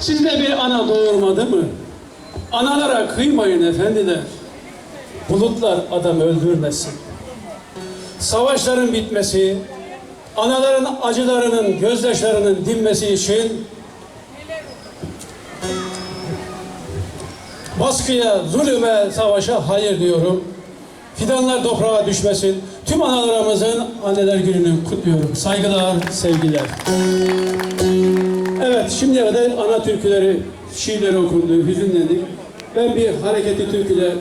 Sizde bir ana doğurmadı mı? Analara kıymayın efendiler. Bulutlar adam öldürmesin. Savaşların bitmesi, anaların acılarının, gözyaşlarının dinmesi için baskıya, zulüme, savaşa hayır diyorum. Fidanlar toprağa düşmesin. Tüm analarımızın anneler gününü kutluyorum. Saygılar, sevgiler. Evet, şimdiye kadar ana türküleri, şiirleri okundu, hüzünlendik. Ben bir hareketli türküle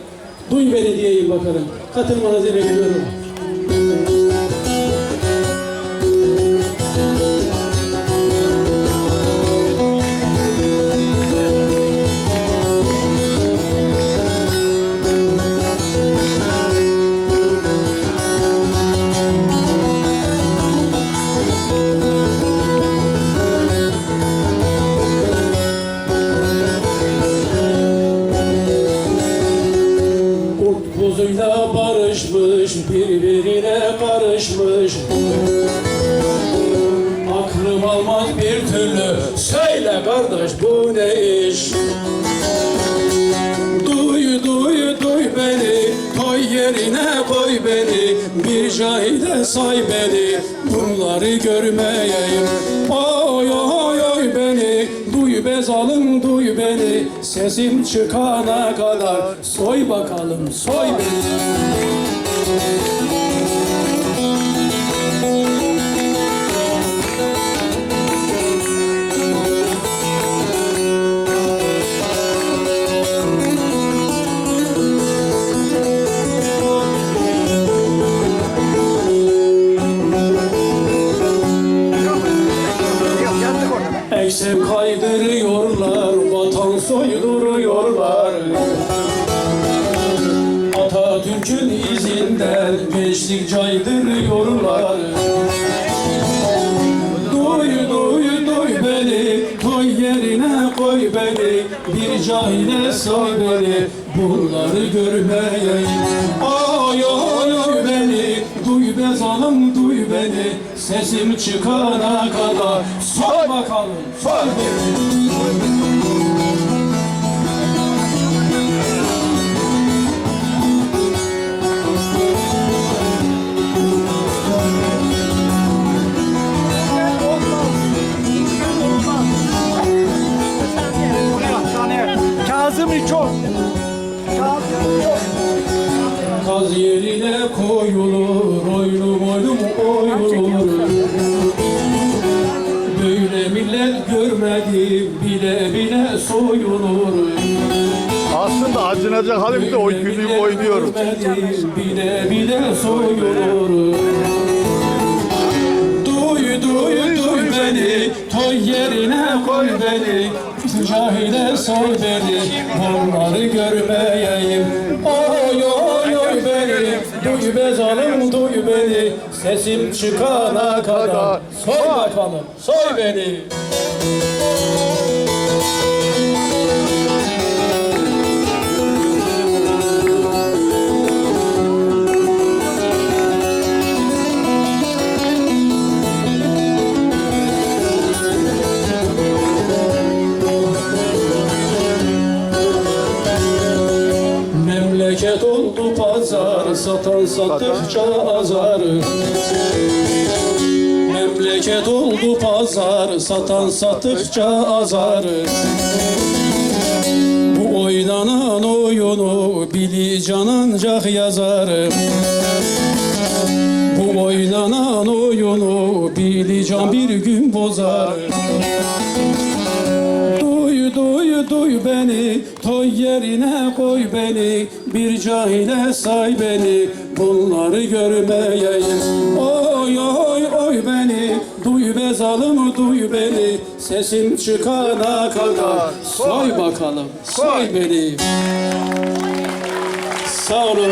duy beni diyeyim bakalım. Katılmanızı bekliyorum. Birbirine karışmış. Aklım almaz bir türlü, söyle kardeş bu ne iş? Duy, duy, duy beni, toy yerine koy beni, bir cahile say beni, bunları görmeyeyim. Oy, oy, oy beni, duy be zalim, duy beni, sesim çıkana kadar, soy bakalım, soy beni. Eksem kaydırıyorlar, vatan soyduruyorlar. Atatürk'ün izinden gençlik caydırıyorlar. Duy, duy, duy beni, duy yerine koy beni, bir cahile say beni, bunları görmeyeyim. Ay, ay beni, duy be zalim, duy beni, sesim çıkana kadar, sor bakalım, sor beni. Kazım çok. Kaz yerine koyulur, oylum oylum oyulur. Böyle millet görmedi, bile bile soyulur. Aslında acınacak halimde o gülüp oynuyorum. Görmedi, bile bile soyulur. Duy, duy, duy beni, toy yerine koy beni. Cahile sor beni, bunları görmeyeyim. Zalim, duy beni. Sesim çıkana kadar, soy bakalım, soy beni. Pazar, satan sattıkça azar. Memleket oldu pazar, satan sattıkça azar. Bu oynanan oyunu bili canancak yazar. Bu oynanan oyunu bili can bir gün bozar. Duy duy duy beni Toy yerine koy beni Bir cahile say beni Bunları görmeyeyim. Oy oy oy beni Duy be zalim duy beni Sesim çıkana kadar. Soy bakalım soy beni. Sağ olun